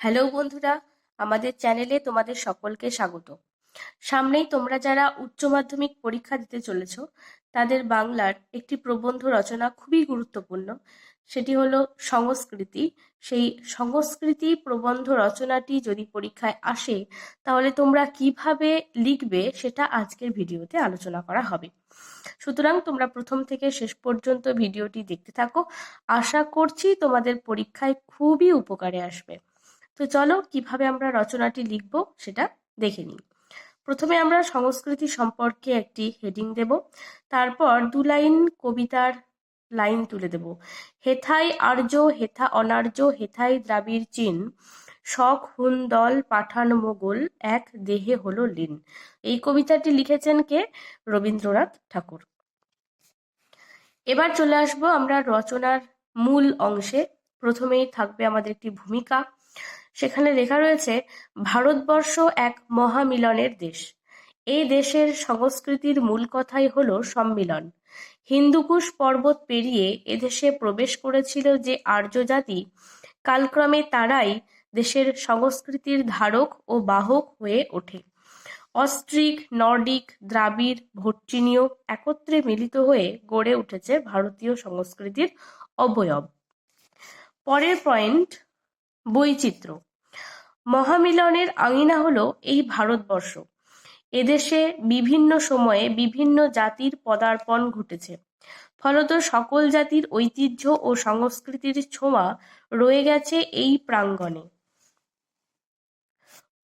Hello বন্ধুরা, আমাদের চ্যানেলে তোমাদের সকলকে স্বাগত। সামনেই তোমরা যারা উচ্চ মাধ্যমিক পরীক্ষা দিতে চলেছ, তাদের বাংলার একটি প্রবন্ধ রচনা খুবই গুরুত্বপূর্ণ। সেটি হলো সংস্কৃতি। সেই সংস্কৃতি প্রবন্ধ রচনাটি যদি পরীক্ষায় আসে, তাহলে তোমরা কীভাবে লিখবে সেটা আজকের ভিডিওতে আলোচনা করা হবে। সুতরাং তোমরা প্রথম থেকে শেষ পর্যন্ত ভিডিওটি দেখতে থাকো। আশা করছি তোমাদের পরীক্ষায় খুবই উপকারে আসবে। তো চলো কীভাবে আমরা রচনাটি লিখব সেটা দেখে নিই। প্রথমে আমরা সংস্কৃতি সম্পর্কে একটি হেডিং দেব, তারপর দু লাইন কবিতার লাইন তুলে দেব। হেথাই আর্য, হেথা অনার্য, হেথাই দ্রাবিড় চীন, শখ, হুন, দল, পাঠান, মোগল, এক দেহে হলো লীন। এই কবিতাটি লিখেছেন কে? রবীন্দ্রনাথ ঠাকুর। এবার চলে আসব আমরা রচনার মূল অংশে। প্রথমেই থাকবে আমাদের একটি ভূমিকা। সেখানে লেখা রয়েছে, ভারতবর্ষ এক মহামিলনের দেশ। এই দেশের সংস্কৃতির মূল কথাই হল সম্মিলন। হিন্দুকুশ পর্বত পেরিয়ে এদেশে প্রবেশ করেছিল যে আর্য জাতি কালক্রমে তারাই দেশের সংস্কৃতির ধারক ও বাহক হয়ে ওঠে। অস্ট্রিক, নর্ডিক, দ্রাবিড় ভোটচিনীয় একত্রে মিলিত হয়ে গড়ে উঠেছে ভারতীয় সংস্কৃতির অবয়ব। পরের পয়েন্ট, বৈচিত্র্য। মহামিলনের আঙিনা হলো এই ভারতবর্ষ। এদেশে বিভিন্ন সময়ে বিভিন্ন জাতির পদার্পণ ঘটেছে। ফলত সকল জাতির ঐতিহ্য ও সংস্কৃতির ছোঁয়া রয়ে গেছে এই প্রাঙ্গণে।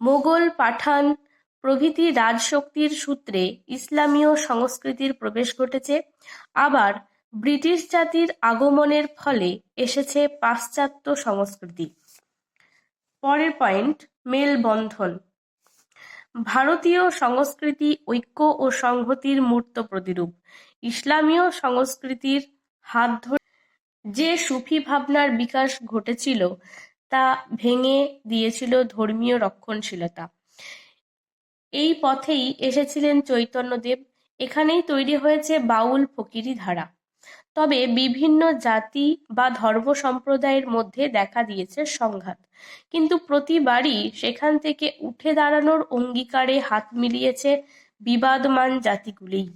মোগল পাঠান প্রভৃতি রাজশক্তির সূত্রে ইসলামীয় সংস্কৃতির প্রবেশ ঘটেছে। আবার ব্রিটিশ জাতির আগমনের ফলে এসেছে পাশ্চাত্য সংস্কৃতি। পরের পয়েন্ট মেলবন্ধন। ভারতীয় সংস্কৃতি, ঐক্য ও সংহতির মূর্ত প্রতিরূপ। ইসলামীয় সংস্কৃতির হাত ধরে যে সুফি ভাবনার বিকাশ ঘটেছিল, তা ভেঙে দিয়েছিল ধর্মীয় রক্ষণশীলতা। এই পথেই এসেছিলেন চৈতন্যদেব। এখানেই তৈরি হয়েছে বাউল ফকিরি ধারা। তবে বিভিন্ন জাতি বা ধর্ম সম্প্রদায়ের মধ্যে দেখা দিয়েছে সংঘাত। কিন্তু প্রতিবারই সেখান থেকে উঠে দাঁড়ানোর অঙ্গীকারে হাত মিলিয়েছে বিবাদমান জাতিগুলিই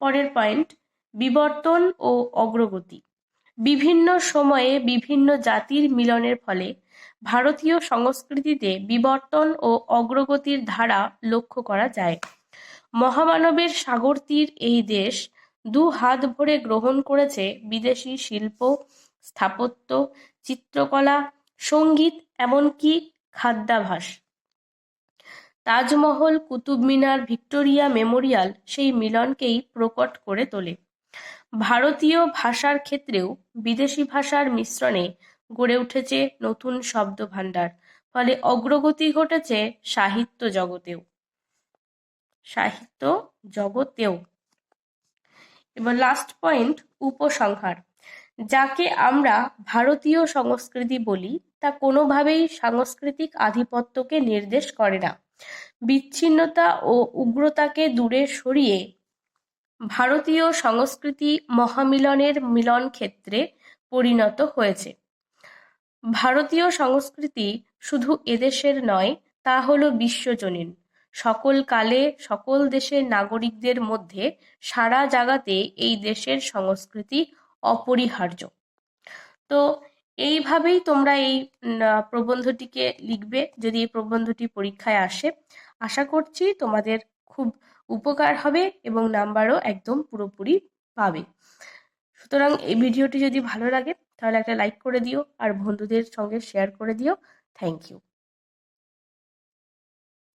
পরের পয়েন্ট, বিবর্তন ও অগ্রগতি। বিভিন্ন সময়ে বিভিন্ন জাতির মিলনের ফলে ভারতীয় সংস্কৃতিতে বিবর্তন ও অগ্রগতির ধারা লক্ষ্য করা যায়। মহামানবের সাগরতীর এই দেশ দু হাত ভরে গ্রহণ করেছে বিদেশি শিল্প, স্থাপত্য, চিত্রকলা, সংগীত, এমনকি খাদ্যাভাস। তাজমহল, কুতুব মিনার, ভিক্টোরিয়া মেমোরিয়াল সেই মিলনকেই প্রকট করে তোলে। ভারতীয় ভাষার ক্ষেত্রেও বিদেশি ভাষার মিশ্রণে গড়ে উঠেছে নতুন শব্দ ভাণ্ডার ফলে অগ্রগতি ঘটেছে সাহিত্য জগতেও। সাহিত্য জগতেও। এবার লাস্ট পয়েন্ট উপসংহার। যাকে আমরা ভারতীয় সংস্কৃতি বলি, তা কোনোভাবেই সাংস্কৃতিক আধিপত্যকে নির্দেশ করে না। বিচ্ছিন্নতা ও উগ্রতাকে দূরে সরিয়ে ভারতীয় সংস্কৃতি মহামিলনের মিলন ক্ষেত্রে পরিণত হয়েছে। ভারতীয় সংস্কৃতি শুধু এদেশের নয়, তা হল বিশ্বজনীন। সকল কালে, সকল দেশের নাগরিকদের মধ্যে সারা জাগাতে এই দেশের সংস্কৃতি অপরিহার্য। তো এইভাবেই তোমরা এই প্রবন্ধটিকে লিখবে যদি এই প্রবন্ধটি পরীক্ষায় আসে। আশা করছি তোমাদের খুব উপকার হবে এবং নাম্বারও একদম পুরোপুরি পাবে। সুতরাং এই ভিডিওটি যদি ভালো লাগে, তাহলে একটা লাইক করে দিও আর বন্ধুদের সঙ্গে শেয়ার করে দিও। Thank you.